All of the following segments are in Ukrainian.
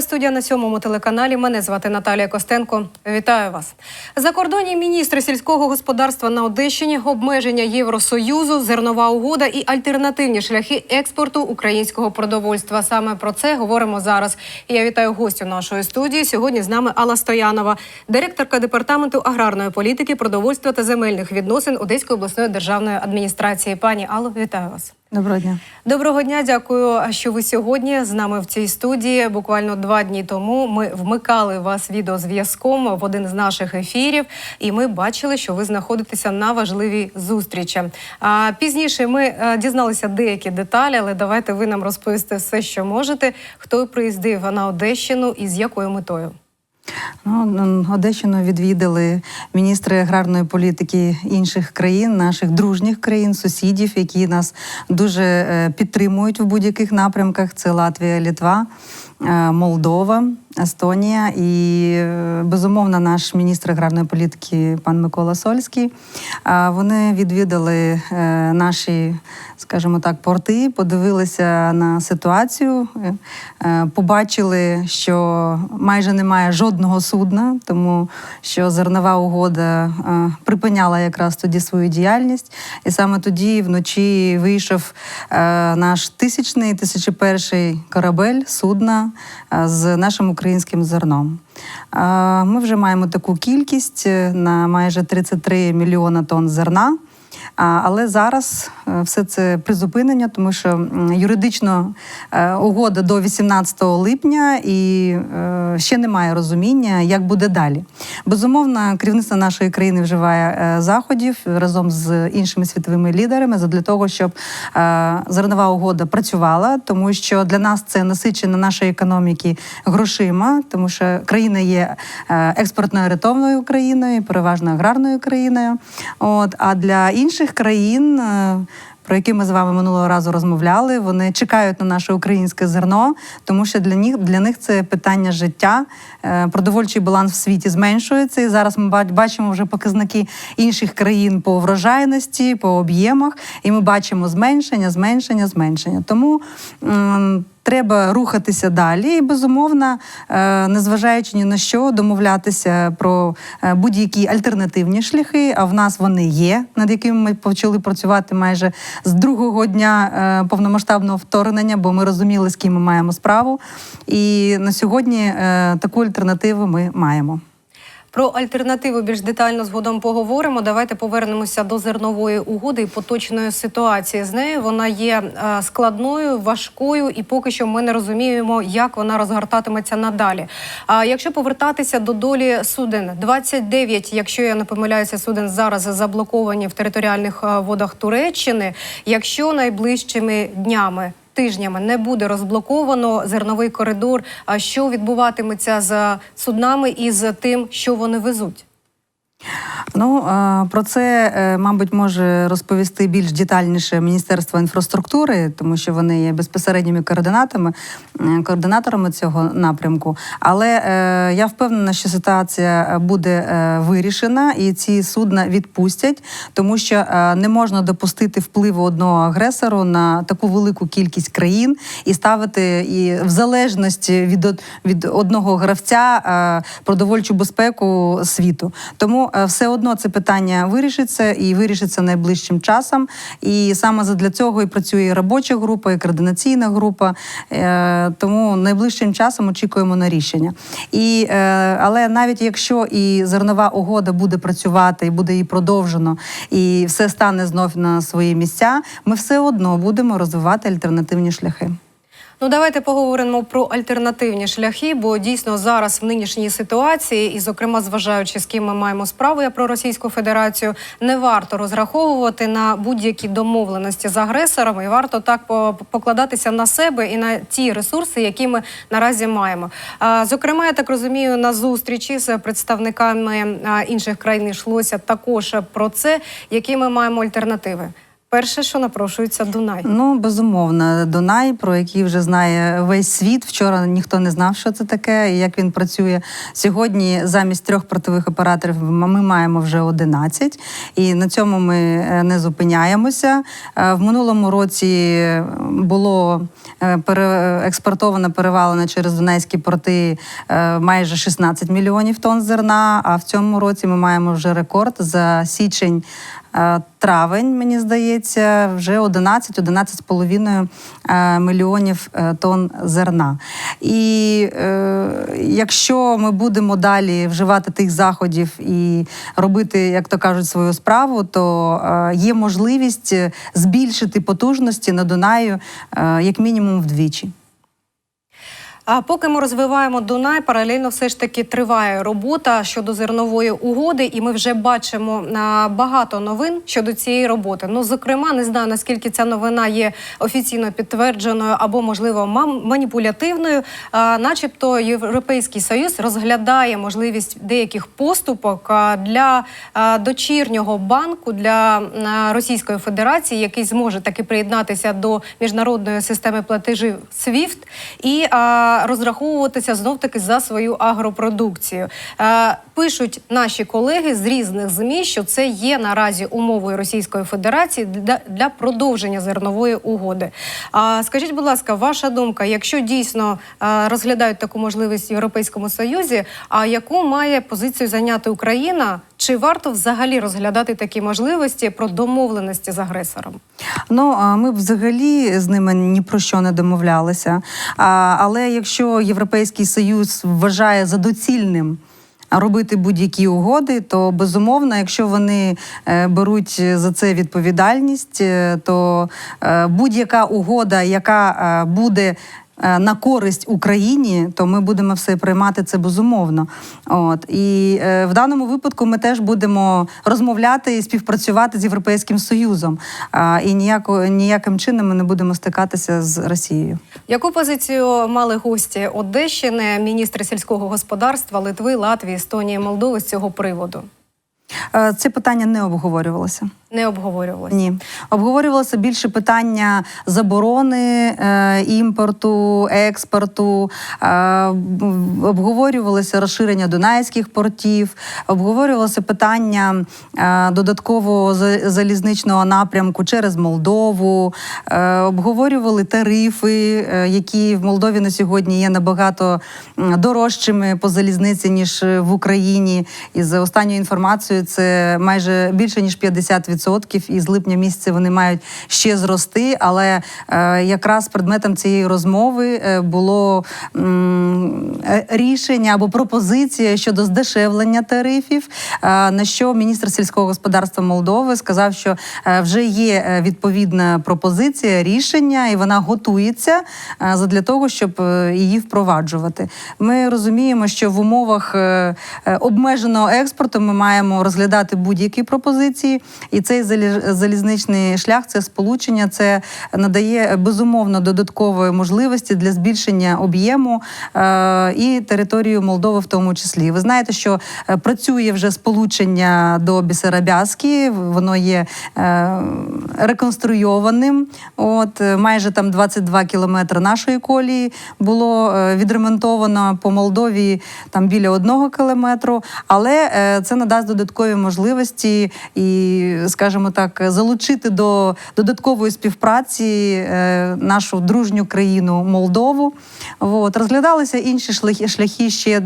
Телестудія на сьомому телеканалі. Мене звати Наталія Костенко. Вітаю вас. Закордонні міністри сільського господарства на Одещині, обмеження Євросоюзу, зернова угода і альтернативні шляхи експорту українського продовольства. Саме про це говоримо зараз. Я вітаю гостю нашої студії. Сьогодні з нами Алла Стоянова, директорка департаменту аграрної політики, продовольства та земельних відносин Одеської обласної державної адміністрації. Пані Алло, вітаю вас. Доброго дня. Доброго дня, дякую, що ви сьогодні з нами в цій студії. Буквально два дні тому ми вмикали вас відеозв'язком в один з наших ефірів, і ми бачили, що ви знаходитеся на важливій зустрічі. А пізніше ми е, дізналися деякі деталі, але давайте ви нам розповісте все, що можете. Хто приїздив на Одещину і з якою метою? Ну, Одещину відвідали міністри аграрної політики інших країн, наших дружніх країн, сусідів, які нас дуже е, підтримують в будь-яких напрямках. Це Латвія, Літва, Молдова, Естонія і е, безумовно наш міністр аграрної політики пан Микола Сольський. А Вони відвідали е, наші, скажімо так, порти, подивилися на ситуацію, е, е, побачили, що майже немає жодного судна, тому що зернова угода е, припиняла якраз тоді свою діяльність. І саме тоді вночі вийшов е, наш тисячний, тисячеперший корабель судна е, з нашим українським зерном. Е, Ми вже маємо таку кількість е, на майже 33 мільйона тонн зерна. Але зараз е, все це призупинення, тому що юридично е, угода до 18 липня і е, ще немає розуміння, як буде далі. Безумовно, керівництво нашої країни вживає заходів разом з іншими світовими лідерами для того, щоб зернова угода працювала, тому що для нас це насичення нашої економіки грошима, тому що країна є е, експортно орієнтовною країною, переважно аграрною країною. От а для інших країн. е, Про які ми з вами минулого разу розмовляли, вони чекають на наше українське зерно, тому що для них для них це питання життя. Е, Продовольчий баланс в світі зменшується. І зараз ми бачимо вже показники інших країн по врожайності, по об'ємах, і ми бачимо зменшення, зменшення, зменшення. Тому Треба рухатися далі, і безумовно, е, незважаючи ні на що, домовлятися про е, будь-які альтернативні шляхи. А в нас вони є, над якими ми почали працювати майже з другого дня е, повномасштабного вторгнення, бо ми розуміли, з ким ми маємо справу. І на сьогодні таку альтернативу ми маємо. Про альтернативу більш детально згодом поговоримо. Давайте повернемося до зернової угоди і поточної ситуації з нею. Вона є е, складною, важкою, і поки що ми не розуміємо, як вона розгортатиметься надалі. А якщо повертатися до долі суден, 29, якщо я не помиляюся, суден зараз заблоковані в територіальних е, водах Туреччини. Якщо найближчими днями тижнями не буде розблоковано зерновий коридор. А що відбуватиметься з суднами і з тим, що вони везуть? Ну про це, е, мабуть, може розповісти більш детальніше Міністерство інфраструктури, тому що вони є безпосередніми координатами, е, координаторами цього напрямку. Але е, я впевнена, що ситуація буде вирішена, і ці судна відпустять, тому що не можна допустити впливу одного агресору на таку велику кількість країн і ставити і в залежності від, від одного гравця продовольчу безпеку світу. Тому все одно це питання вирішиться і вирішиться найближчим часом. І саме для цього і працює і робоча група, і координаційна група. Е, Тому найближчим часом очікуємо на рішення. І, е, але навіть якщо і зернова угода буде працювати, і буде її продовжено, і все стане знов на свої місця, ми все одно будемо розвивати альтернативні шляхи. Ну, давайте поговоримо про альтернативні шляхи, бо дійсно зараз в нинішній ситуації, і, зокрема, зважаючи з ким ми маємо справу я про Російську Федерацію, не варто розраховувати на будь-які домовленості з агресором, і варто так покладатися на себе і на ті ресурси, які ми наразі маємо. Зокрема, я так розумію, на зустрічі з представниками інших країн йшлося також про це, які ми маємо альтернативи. Перше, що напрошується Дунай. Ну, безумовно, Дунай, про який вже знає весь світ. Вчора ніхто не знав, що це таке і як він працює. Сьогодні замість трьох портових операторів ми маємо вже 11. І на цьому ми е, не зупиняємося. Е, В минулому році було е, експортовано, перевалено через Дунайські порти майже 16 мільйонів тонн зерна. А в цьому році ми маємо вже рекорд за січень. Е, Травень, мені здається, вже 11-11,5 е, мільйонів е, тонн зерна. І якщо ми будемо далі вживати тих заходів і робити, як то кажуть, свою справу, то є можливість збільшити потужності на Дунаю як мінімум вдвічі. А поки ми розвиваємо Дунай, паралельно все ж таки триває робота щодо зернової угоди, і ми вже бачимо багато новин щодо цієї роботи. Ну, зокрема, не знаю наскільки ця новина є офіційно підтвердженою або, можливо, маніпулятивною. А, начебто, Європейський Союз розглядає можливість деяких поступок для дочірнього банку для Російської Федерації, який зможе таки приєднатися до міжнародної системи платежів SWIFT і розраховуватися знов таки за свою агропродукцію. Е, пишуть наші колеги з різних змі, що це є наразі умовою Російської Федерації для, продовження зернової угоди. А скажіть, будь ласка, ваша думка, якщо дійсно е, розглядають таку можливість в Європейському Союзі, а яку має позицію зайняти Україна? Чи варто взагалі розглядати такі можливості про домовленості з агресором? Ну ми взагалі з ними ні про що не домовлялися. Але якщо Європейський Союз вважає за доцільним. Робити будь-які угоди, то безумовно, якщо вони е, беруть за це відповідальність, е, то е, будь-яка угода, яка буде на користь Україні, то ми будемо все приймати це безумовно. От і е, в даному випадку ми теж будемо розмовляти і співпрацювати з Європейським Союзом. А, і ніяко, ніяким чином ми не будемо стикатися з Росією. Яку позицію мали гості Одещини, міністри сільського господарства Литви, Латвії, Естонії, Молдови з цього приводу? Е, Це питання не обговорювалося. Не обговорювалося. Ні, обговорювалося більше питання заборони е, імпорту, експорту, е, обговорювалося розширення дунайських портів, обговорювалося питання е, додаткового залізничного напрямку через Молдову, е, обговорювали тарифи, е, які в Молдові на сьогодні є набагато дорожчими по залізниці ніж в Україні. І за останньою інформацією, це майже більше ніж 50%, і з липня місяця вони мають ще зрости. Але е, якраз предметом цієї розмови е, було е, рішення або пропозиція щодо здешевлення тарифів. на що міністр сільського господарства Молдови сказав, що вже є відповідна пропозиція, рішення, і вона готується задля того, щоб її впроваджувати. Ми розуміємо, що в умовах обмеженого експорту ми маємо розглядати будь-які пропозиції, і цей залізничний шлях, це сполучення, це надає безумовно додаткової можливості для збільшення об'єму е, і територію Молдови, в тому числі. Ви знаєте, що е, працює вже сполучення до Бісарабяски, воно є е, реконструйованим. От майже там 22 кілометри нашої колії було відремонтовано по Молдові там біля одного кілометру, але це надасть додаткові можливості і, скажімо так, залучити до додаткової співпраці е, нашу дружню країну Молдову. От розглядалися інші шляхи, ще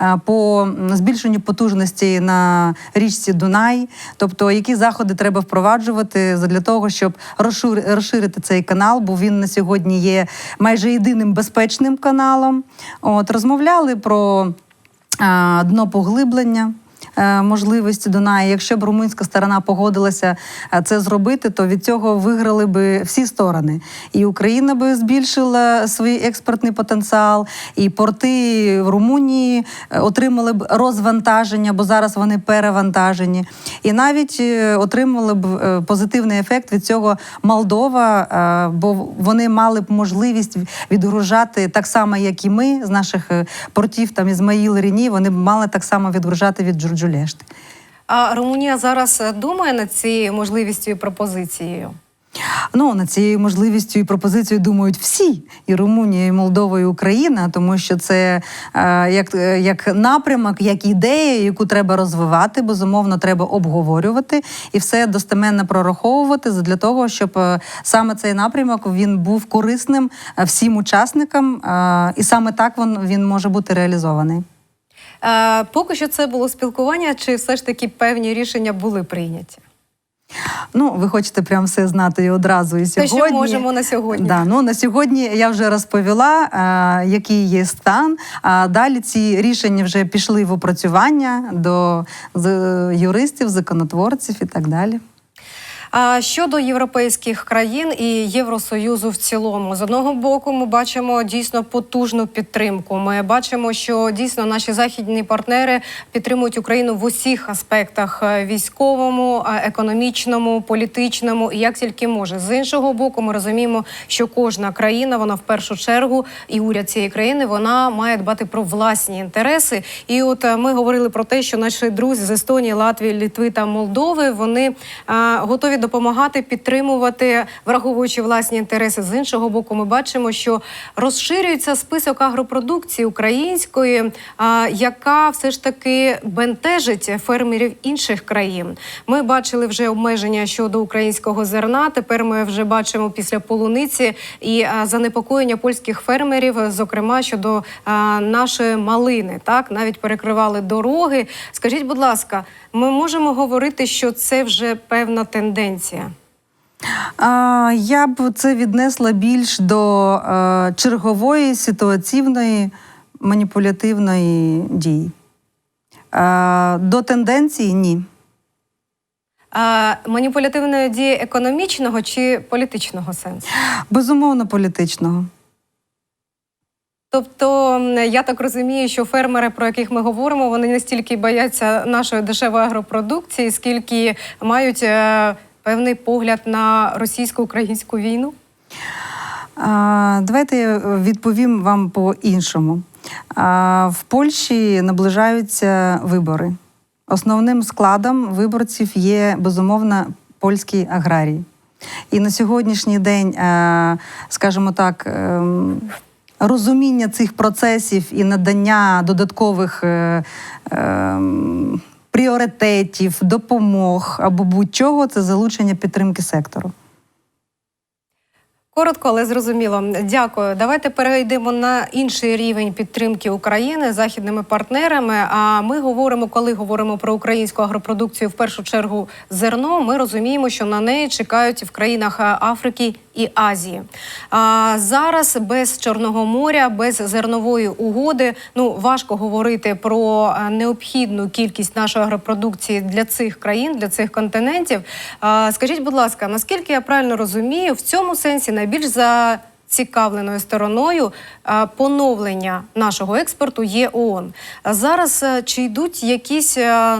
е, по збільшенню потужності на річці Дунай, тобто які заходи треба впроваджувати для того, щоб розширити цей канал, бо він на сьогодні є майже єдиним безпечним каналом. От розмовляли про е, дно поглиблення. Е, Можливості Дунаю. Якщо б румунська сторона погодилася е, це зробити, то від цього виграли би всі сторони. І Україна би збільшила свій експортний потенціал, і порти в Румунії е, отримали б розвантаження, бо зараз вони перевантажені. І навіть отримали б позитивний ефект від цього Молдова, бо вони мали б можливість відгружати так само, як і ми з наших портів, там Ізмаїл Ріні, вони б мали так само відгружати від Джурджулешти. А Румунія зараз е, думає над цією можливістю і пропозицією. Ну над цією можливістю і пропозицією думають всі, і Румунія, і Молдова, і Україна, тому що це е, як, е, як напрямок, як ідея, яку треба розвивати. Безумовно, треба обговорювати і все достеменно прораховувати для того, щоб е, саме цей напрямок він був корисним всім учасникам, е, і саме так він, він може бути реалізований. Е, Поки що це було спілкування, чи все ж таки певні рішення були прийняті? Ну, ви хочете прям все знати і одразу і Те, сьогодні. що можемо на сьогодні. Да, ну на сьогодні я вже розповіла, е, який є стан. А далі ці рішення вже пішли в опрацювання до юристів, законотворців і так далі. А щодо європейських країн і Євросоюзу в цілому, з одного боку, ми бачимо дійсно потужну підтримку. Ми бачимо, що дійсно наші західні партнери підтримують Україну в усіх аспектах: е, військовому, е, економічному, політичному і як тільки може. З іншого боку, ми розуміємо, що кожна країна, вона в першу чергу, і уряд цієї країни вона має дбати про власні інтереси. І от е, ми говорили про те, що наші друзі з Естонії, Латвії, Літви та Молдови вони е, готові допомагати підтримувати, враховуючи власні інтереси. З іншого боку, ми бачимо, що розширюється список агропродукції української, яка все ж таки бентежить фермерів інших країн. Ми бачили вже обмеження щодо українського зерна. Тепер ми вже бачимо після полуниці і занепокоєння польських фермерів, зокрема щодо нашої малини. Так навіть перекривали дороги. Скажіть, будь ласка, ми можемо говорити, що це вже певна тенденція. А, я б це віднесла більш до е, чергової ситуаційної маніпулятивної дії. До тенденції ні. А маніпулятивної дії економічного чи політичного сенсу? Безумовно, політичного. Тобто, я так розумію, що фермери, про яких ми говоримо, вони не стільки бояться нашої дешевої агропродукції, скільки мають е, певний погляд на російсько-українську війну. Давайте я відповім вам по-іншому. В Польщі наближаються вибори. Основним складом виборців є безумовно польські аграрії. І на сьогоднішній день, е, скажімо так, ем, розуміння цих процесів і надання додаткових е, ем, пріоритетів, допомог або будь-чого це залучення підтримки сектору. Коротко, але зрозуміло. Дякую. Давайте перейдемо на інший рівень підтримки України західними партнерами. А ми говоримо, коли говоримо про українську агропродукцію, в першу чергу зерно. Ми розуміємо, що на неї чекають в країнах Африки і Азії. А зараз без Чорного моря, без зернової угоди, ну важко говорити про е, необхідну кількість нашої агропродукції для цих країн, для цих континентів. А, Скажіть, будь ласка, наскільки я правильно розумію, в цьому сенсі найбільш за Цікавленою стороною поновлення нашого експорту є ООН. Зараз е, чи йдуть якісь е,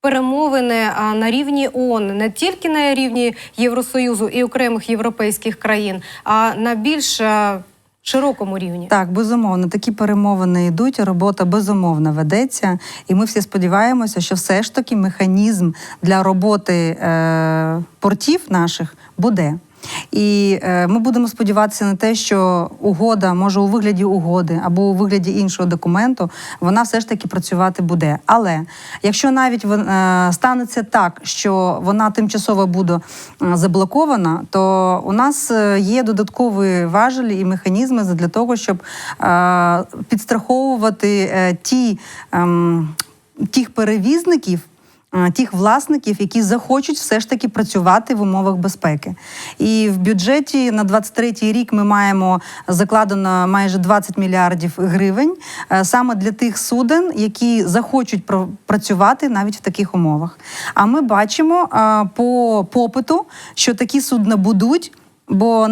перемовини на рівні ООН, не тільки на рівні Євросоюзу і окремих європейських країн, а на більш е, широкому рівні? Так, безумовно, такі перемовини йдуть. Робота безумовно ведеться, і ми всі сподіваємося, що все ж таки механізм для роботи е, портів наших буде. І е, ми будемо сподіватися на те, що угода, може у вигляді угоди або у вигляді іншого документу, вона все ж таки працювати буде. Але якщо навіть е, станеться так, що вона тимчасово буде е, заблокована, то у нас є додаткові важелі і механізми для того, щоб підстраховувати ті, ем, тих перевізників. Е, Тих власників, які захочуть все ж таки працювати в умовах безпеки, і в бюджеті на 23-й рік ми маємо закладено майже 20 мільярдів гривень е, саме для тих суден, які захочуть працювати навіть в таких умовах. А ми бачимо е, по попиту, що такі судна будуть. Бо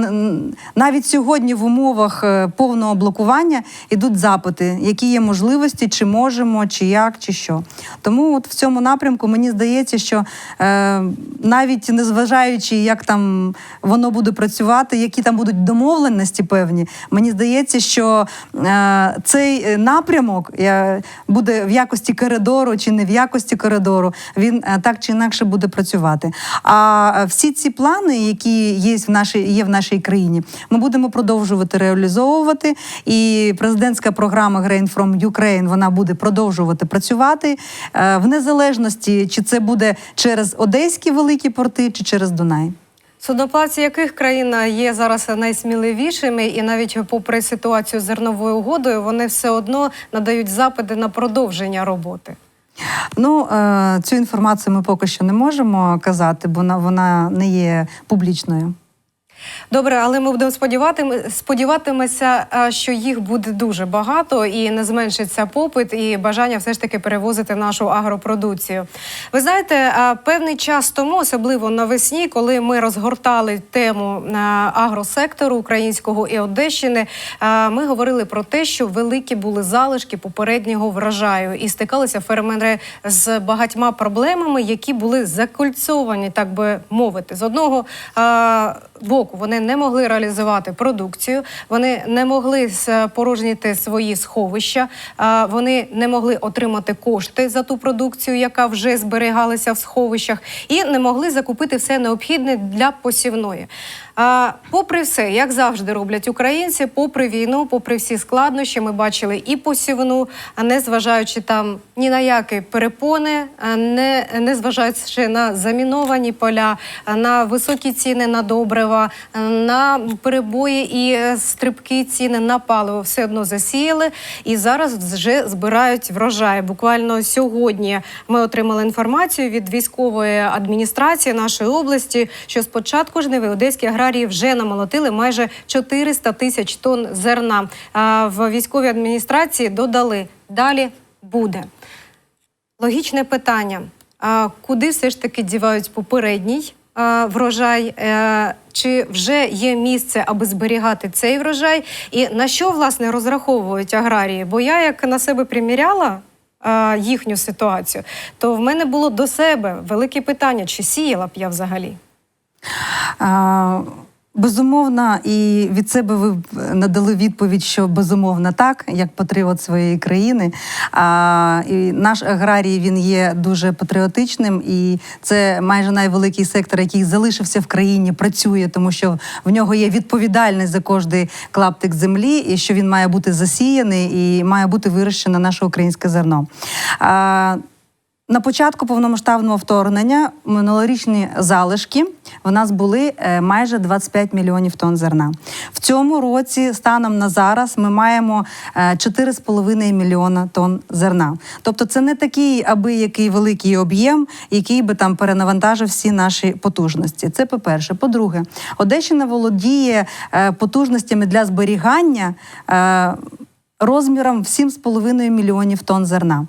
навіть сьогодні в умовах е, повного блокування йдуть запити, які є можливості, чи можемо, чи як, чи що. Тому от в цьому напрямку мені здається, що е, навіть незважаючи, як там воно буде працювати, які там будуть домовленості певні, мені здається, що е, цей е, напрямок е, буде в якості коридору чи не в якості коридору, він е, так чи інакше буде працювати. А е, всі ці плани, які є в нашій є в нашій країні, ми будемо продовжувати реалізовувати. І президентська програма Grain from Ukraine вона буде продовжувати працювати е, в незалежності, чи це буде через одеські великі порти, чи через Дунай. Судноплавці яких країн є зараз найсміливішими, і навіть попри ситуацію з зерновою угодою, вони все одно надають запити на продовження роботи. Ну е, цю інформацію ми поки що не можемо казати, бо вона, вона не є публічною. Добре, але ми будемо сподіватиме- сподіватимемося, а, що їх буде дуже багато і не зменшиться попит і бажання все ж таки перевозити нашу агропродукцію. Ви знаєте, певний час тому, особливо навесні, коли ми розгортали тему агросектору українського і Одещини, ми говорили про те, що великі були залишки попереднього врожаю, і стикалися фермери з багатьма проблемами, які були закольцовані, так би мовити. З одного а, боку вони не могли реалізувати продукцію, вони не могли спорожніти свої сховища, вони не могли отримати кошти за ту продукцію, яка вже зберігалася в сховищах, і не могли закупити все необхідне для посівної. А, попри все, як завжди роблять українці, попри війну, попри всі складнощі, ми бачили і посівну, а не зважаючи там ні на які перепони, не, не зважаючи на заміновані поля, на високі ціни на добрива, на перебої і стрибки ціни на паливо, все одно засіяли і зараз вже збирають врожай. Буквально сьогодні ми отримали інформацію від військової адміністрації нашої області, що з початку жниви одеські аграрії вже намолотили майже 400 тисяч тонн зерна. В військовій адміністрації додали далі буде. Логічне питання: куди все ж таки дівають попередній врожай? Е, Чи вже є місце, аби зберігати цей врожай? І на що власне розраховують аграрії? Бо я як на себе приміряла. Їхню ситуацію, то в мене було до себе велике питання: чи сіяла б я взагалі? Безумовно, і від себе ви надали відповідь, що безумовно так, як патріот своєї країни. А, і наш аграрій він є дуже патріотичним, і це майже найвеликий сектор, який залишився в країні, працює, тому що в нього є відповідальність за кожний клаптик землі, і що він має бути засіяний і має бути вирощено наше українське зерно. А, на початку повномасштабного вторгнення минулорічні залишки в нас були е, майже 25 мільйонів тонн зерна. В цьому році, станом на зараз, ми маємо е, 4,5 мільйона тонн зерна. Тобто, це не такий аби який великий об'єм, який би там перенавантажив всі наші потужності. Це по-перше. По-друге, Одещина володіє е, потужностями для зберігання е, розміром в 7,5 мільйонів тонн зерна.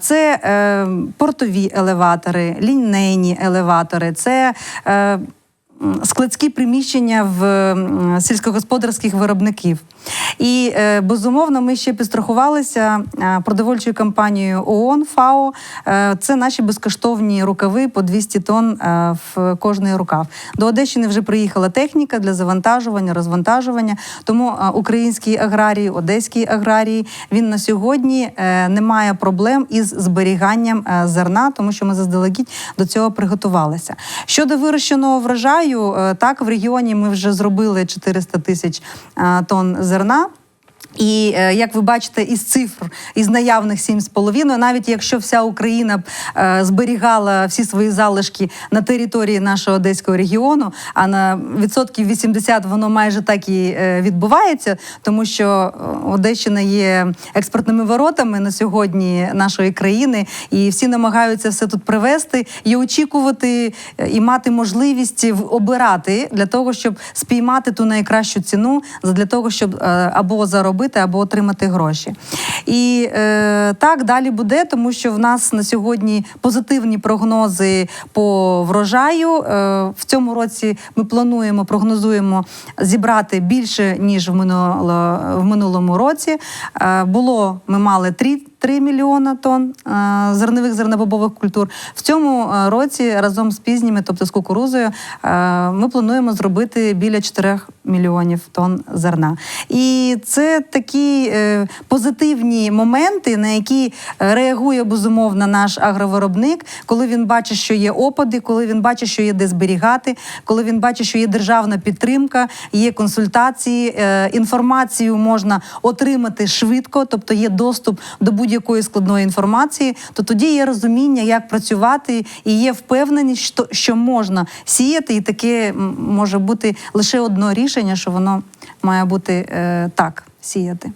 Це е, портові елеватори, лінейні елеватори, це е, складські приміщення в сільськогосподарських виробників. І е, безумовно, ми ще підстрахувалися е, продовольчою компанією ООН ФАО. Е, Це наші безкоштовні рукави по 200 тонн в кожний рукав. До Одещини вже приїхала техніка для завантажування, розвантажування. Тому український аграрій, одеський аграрій він на сьогодні не має проблем із зберіганням зерна, тому що ми заздалегідь до цього приготувалися. Щодо вирощеного врожаю, так в регіоні ми вже зробили 400 тисяч тонн зерна зерна. І е, як ви бачите, із цифр із наявних 7,5, навіть якщо вся Україна е, зберігала всі свої залишки на території нашого одеського регіону, а на відсотків 80 воно майже так і е, відбувається, тому що Одещина є експортними воротами на сьогодні нашої країни, і всі намагаються все тут привезти і очікувати і мати можливість обирати для того, щоб спіймати ту найкращу ціну, для того, щоб або заробити заробити або отримати гроші. І е, так далі буде, тому що в нас на сьогодні позитивні прогнози по врожаю. Е, в цьому році ми плануємо, прогнозуємо зібрати більше ніж в минуло, в минулому році. Е, було ми мали 3 3 мільйона тонн е, зернових зернобобових культур. В цьому е, році разом з пізніми, тобто з кукурузою, е, ми плануємо зробити біля 4 мільйонів тонн зерна. І це такі позитивні моменти, на які реагує безумовно наш агровиробник, коли він бачить, що є опади, коли він бачить, що є де зберігати, коли він бачить, що є державна підтримка, є консультації, інформацію можна отримати швидко, тобто є доступ до будь-якої складної інформації, то тоді є розуміння, як працювати, і є впевненість, що, можна сіяти, і таке може бути лише одно рішення, що воно має бути е, так сіяти.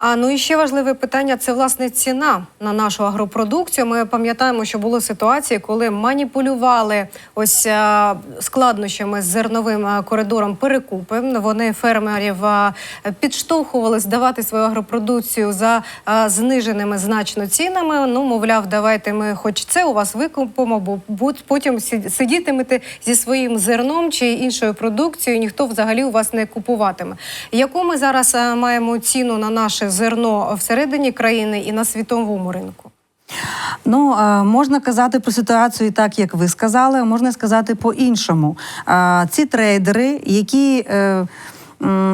А ну і ще важливе питання це власне ціна на нашу агропродукцію. Ми пам'ятаємо, що були ситуації, коли маніпулювали ось е, складнощами з зерновим е, коридором перекупи. Вони фермерів е, підштовхували здавати свою агропродукцію за зниженими значно цінами. Ну, мовляв, давайте ми хоч це у вас викупимо, бо потім сидітимете зі своїм зерном чи іншою продукцією. Ніхто взагалі у вас не купуватиме. Яку ми зараз маємо ціну на наше зерно всередині країни і на світовому ринку? Ну, е, можна казати про ситуацію так, як ви сказали, можна сказати по-іншому. Е, Ці трейдери, які е,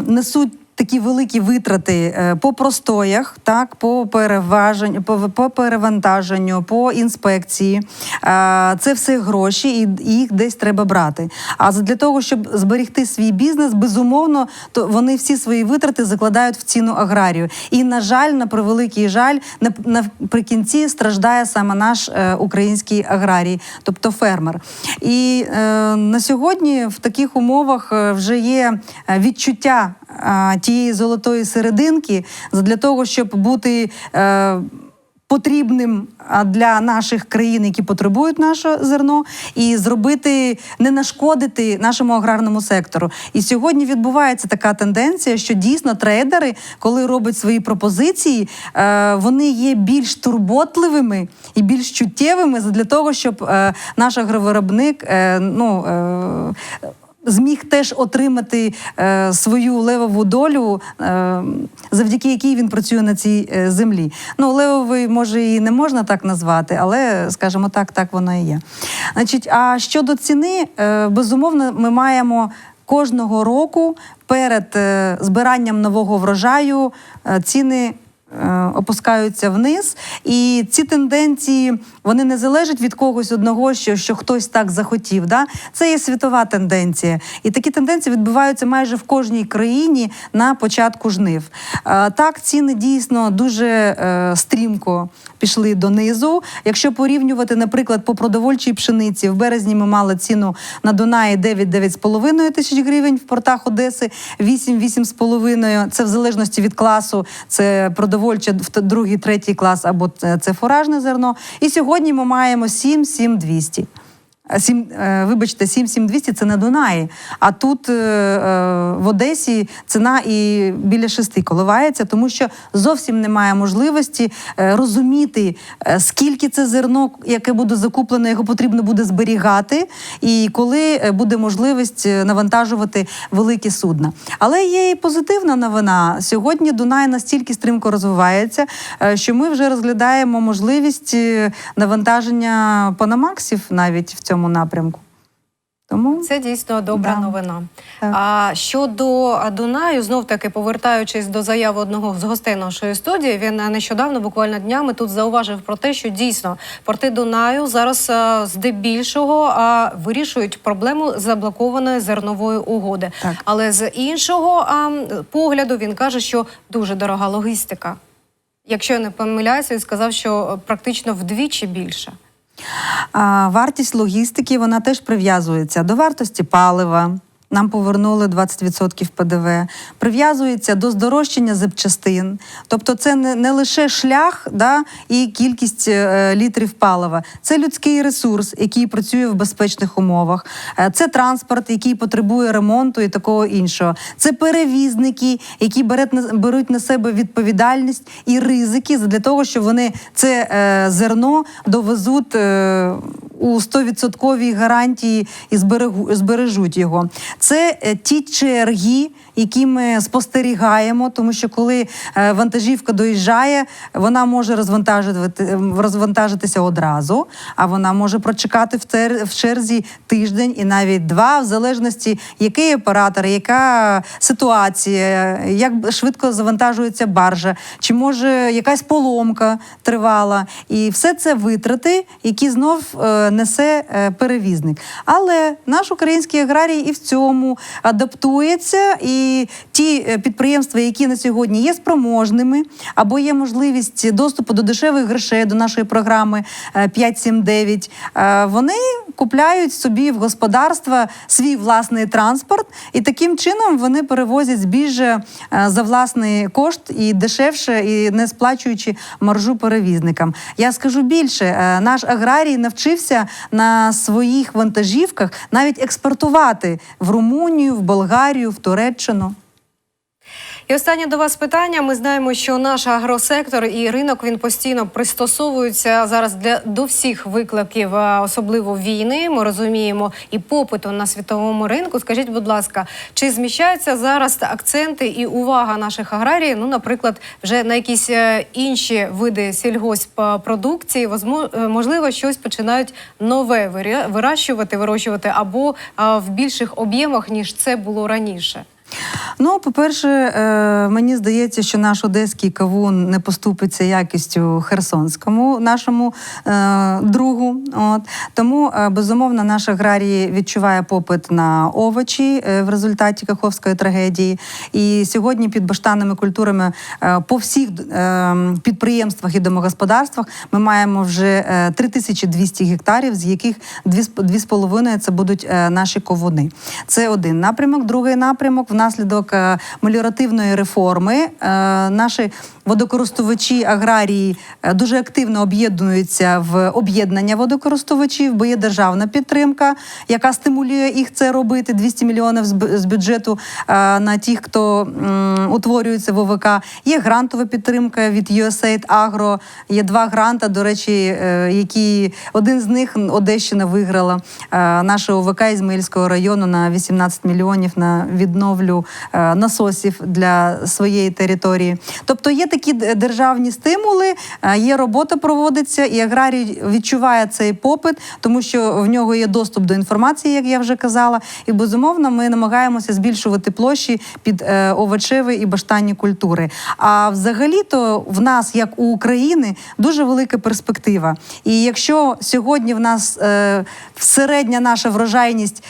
несуть. Такі великі витрати е, по простоях, так по переваженню, по, перевантаженню, по інспекції. Е, Це все гроші, і їх десь треба брати. А для того, щоб зберегти свій бізнес, безумовно, то вони всі свої витрати закладають в ціну аграрію. І на жаль, на превеликий жаль, нап- наприкінці страждає саме наш е, український аграрій, тобто фермер. І на сьогодні в таких умовах вже є відчуття тієї золотої серединки для того, щоб бути. Е, Потрібним для наших країн, які потребують наше зерно, і зробити не нашкодити нашому аграрному сектору. І сьогодні відбувається така тенденція, що дійсно трейдери, коли роблять свої пропозиції, е, вони є більш турботливими і більш чуттєвими для того, щоб е, наш агровиробник ну. Зміг теж отримати е, свою левову долю, е, завдяки якій він працює на цій е, землі. Ну, левовий може і не можна так назвати, але скажімо так, так воно і є. Значить, а щодо ціни, е, безумовно, ми маємо кожного року перед е, збиранням нового врожаю е, ціни. Е, Опускаються вниз, і ці тенденції вони не залежать від когось одного, що, що хтось так захотів. Да? Це є світова тенденція. І такі тенденції відбуваються майже в кожній країні на початку жнив. Е, Так, ціни дійсно дуже е, стрімко пішли донизу. Якщо порівнювати, наприклад, по продовольчій пшениці, в березні ми мали ціну на Дунаї 9-9,5 тисяч гривень, в портах Одеси 8-8,5. Це в залежності від класу, це продовольче, в другий, третій клас або це фуражне зерно. І сьогодні ми маємо 7-7,200. А Сім, е, вибачте, 7-7-200 це на Дунаї. А тут е, е, в Одесі ціна і біля шести коливається, тому що зовсім немає можливості розуміти, скільки це зерно, яке буде закуплено, його потрібно буде зберігати, і коли буде можливість навантажувати великі судна. Але є і позитивна новина. Сьогодні Дунай настільки стрімко розвивається, що ми вже розглядаємо можливість навантаження панамаксів навіть в цьому напрямку. Тому Це дійсно добра Да. новина. Так. А щодо Дунаю, знов таки повертаючись до заяви одного з гостей нашої студії, він нещодавно, буквально днями, тут зауважив про те, що дійсно порти Дунаю зараз а, здебільшого а, вирішують проблему заблокованої зернової угоди. Так. Але з іншого погляду він каже, що дуже дорога логістика. Якщо я не помиляюся, він сказав, що е, практично вдвічі більше. Вартість логістики вона теж прив'язується до вартості палива. Нам повернули 20% ПДВ. Прив'язується до здорожчання запчастин. Тобто, це не, не лише шлях да, і кількість е, літрів палива. Це людський ресурс, який працює в безпечних умовах. Е, Це транспорт, який потребує ремонту і такого іншого. Це перевізники, які беруть беруть на себе відповідальність і ризики для того, щоб вони це е, зерно довезуть е, у 100% гарантії і збережуть його. Це е, ті черги, які ми спостерігаємо, тому що коли е, вантажівка доїжджає, вона може розвантажувати, розвантажитися одразу, а вона може прочекати в, тер- в черзі тиждень і навіть два, в залежності, який оператор, яка ситуація, як швидко завантажується баржа, чи може якась поломка тривала. І все це витрати, які знов е, несе е, перевізник. Але наш український аграрій і в цьому адаптується. І ті е, підприємства, які на сьогодні є спроможними, або є можливість доступу до дешевих грошей до нашої програми е, 579, е, вони купляють собі в господарства свій власний транспорт, і таким чином вони перевозять збіжжя е, за власний кошт і дешевше, і не сплачуючи маржу перевізникам. Я скажу більше, е, наш аграрій навчився на своїх вантажівках навіть експортувати в Румунію, в Болгарію, в Туреччину. І останнє до вас питання. Ми знаємо, що наш агросектор і ринок він постійно пристосовується зараз для до всіх викликів, особливо війни. Ми розуміємо і попиту на світовому ринку. Скажіть, будь ласка, чи зміщаються зараз акценти і увага наших аграріїв? Ну, наприклад, вже на якісь е, інші види сільгосппродукції, е, можливо, щось починають нове вирощувати, вирощувати або в більших об'ємах ніж це було раніше. Ну, по-перше, е, мені здається, що наш одеський кавун не поступиться якістю херсонському нашому е, другу. От тому е, безумовно наш аграрій відчуває попит на овочі в результаті каховської трагедії. І сьогодні під баштанними культурами по всіх підприємствах і домогосподарствах ми маємо вже е, 3200 гектарів, з яких 2,5 це будуть наші ковуни. Це один напрямок. Другий напрямок внаслідок е, меліоративної реформи. Е, наші водокористувачі аграрії е, дуже активно об'єднуються в об'єднання водокористувачів, бо є державна підтримка, яка стимулює їх це робити. 200 мільйонів з бюджету е, на тих, хто утворюється в ОВК. Є грантова підтримка від USAID Agro. Є два гранта, до речі, е, які один з них Одещина виграла наше ОВК Ізмаїльського району на 18 мільйонів на відновлю насосів для своєї території. Тобто є такі державні стимули, е, є робота проводиться, і аграрій відчуває цей попит, тому що в нього є доступ до інформації, як я вже казала. І безумовно, ми намагаємося збільшувати площі під е, овочеві і баштанні культури. А взагалі-то в нас, як у України, дуже велика перспектива. І якщо сьогодні в нас е, середня наша врожайність.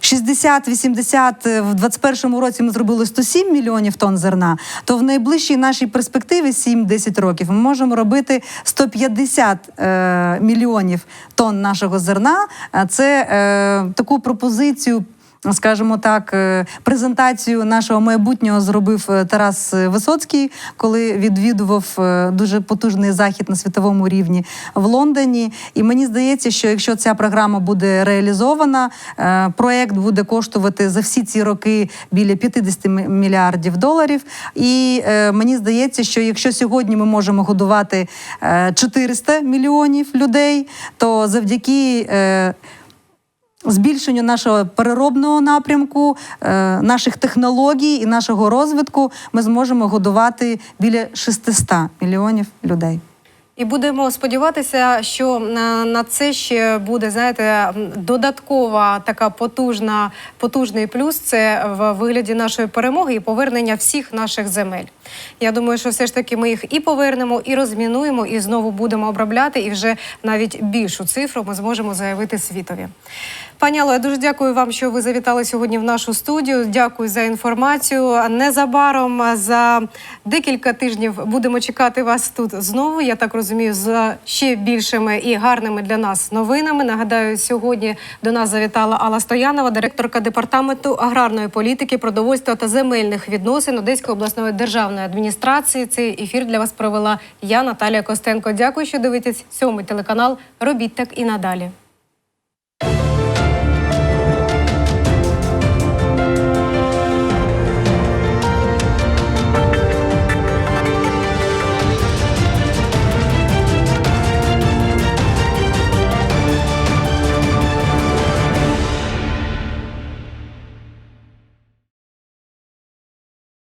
60-80 е, в 21-му році ми зробили 107 мільйонів тонн зерна, то в найближчій нашій перспективі 7-10 років ми можемо робити 150 е, мільйонів тонн нашого зерна. Це е, таку пропозицію. Скажімо так, е, презентацію нашого майбутнього зробив е, Тарас Висоцький, коли відвідував е, дуже потужний захід на світовому рівні в Лондоні. І мені здається, що якщо ця програма буде реалізована, е, проект буде коштувати за всі ці роки біля 50 мільярдів доларів. І е, мені здається, що якщо сьогодні ми можемо годувати е, 400 мільйонів людей, то завдяки е, збільшенню нашого переробного напрямку, е, наших технологій і нашого розвитку ми зможемо годувати біля 600 мільйонів людей. І будемо сподіватися, що на, на це ще буде знаєте додаткова така потужна, потужний плюс. Це в вигляді нашої перемоги і повернення всіх наших земель. Я думаю, що все ж таки ми їх і повернемо, і розмінуємо, і знову будемо обробляти. І вже навіть більшу цифру ми зможемо заявити світові. Пані Алло, я дуже дякую вам, що ви завітали сьогодні в нашу студію. Дякую за інформацію. Незабаром за декілька тижнів будемо чекати вас тут знову. Я так розумію, з ще більшими і гарними для нас новинами. Нагадаю, сьогодні до нас завітала Алла Стоянова, директорка департаменту аграрної політики, продовольства та земельних відносин Одеської обласної державної адміністрації. Цей ефір для вас провела я, Наталія Костенко. Дякую, що дивитесь сьомий телеканал. Робіть так і надалі.